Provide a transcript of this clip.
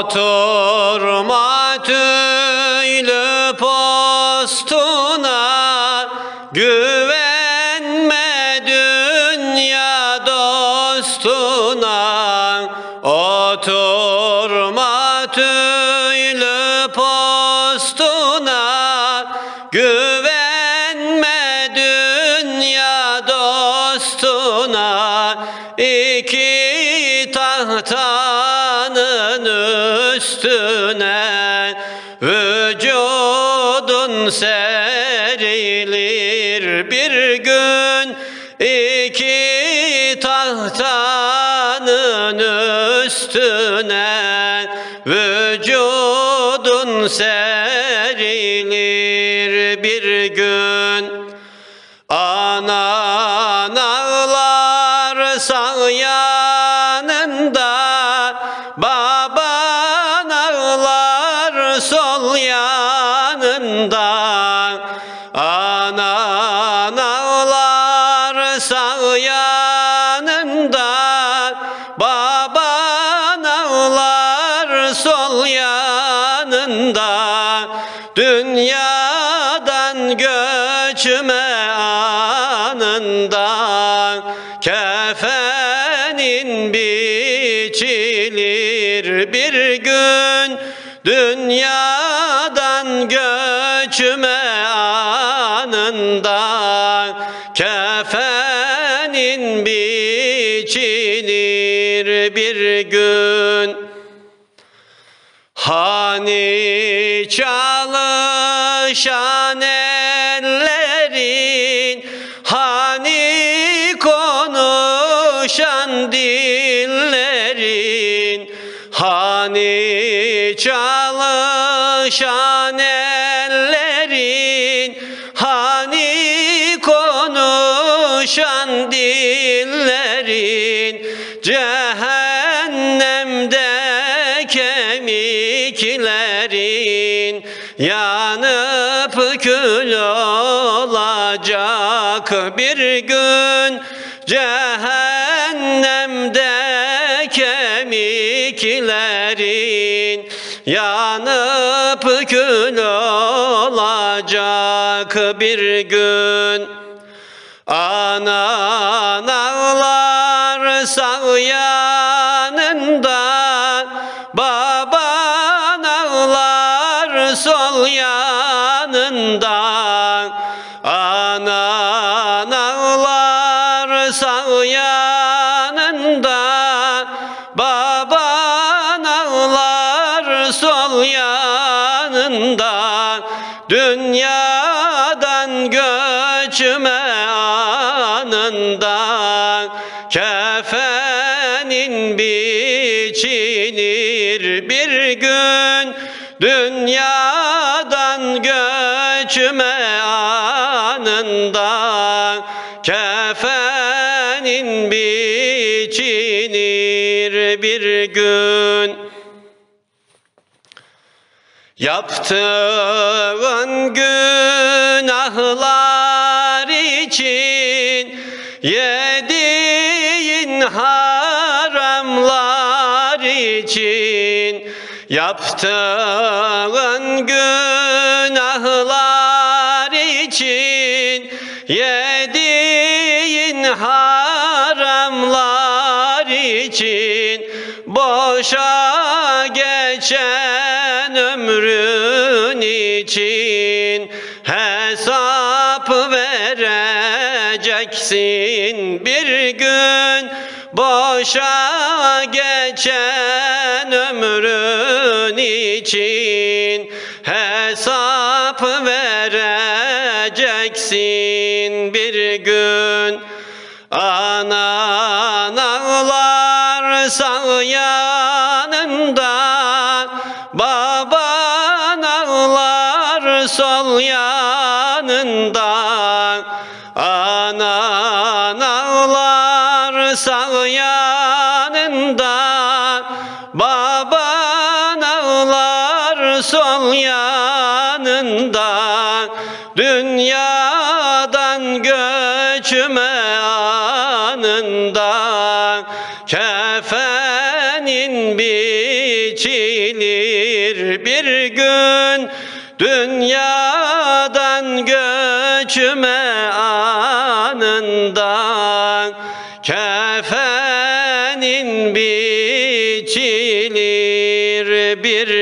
Oturma tüylü postuna Güvenme dünya dostuna. Oturma tüylü postuna Güvenme tahtanın üstüne Vücudun serilir bir gün. İki tahtanın üstüne Vücudun serilir bir gün sağ yanında Baban ağlar sol yanında. Dünyadan göçme anında Kefenin biçilir bir gün. Dünyadan Kefenin biçilir bir gün. Hani çalışan ellerin Hani konuşan dillerin. Hani çalışan ellerin konuşan dillerin Cehennemde kemiklerin yanıp kül olacak bir gün. Cehennemde kemiklerin yanıp kül olacak bir gün Anan ağlar sağ yanında Baban ağlar sol yanında anında Kefenin biçilir bir gün. Dünyadan göçme anında Kefenin biçilir bir gün. Yaptığın günahlar Yediğin haramlar için Yaptığın günahlar için Yediğin haramlar için Boşa geçen ömrün için vereceksin bir gün Boşa geçen ömrün için Hesap vereceksin bir gün. Anan ağlar sağ yanında sağ yanında Baban ağlar sol yanında Dünyadan göçme anında Kefenin biçi gelir bir gün Dünyadan göçme anında Kefenin biçilir bir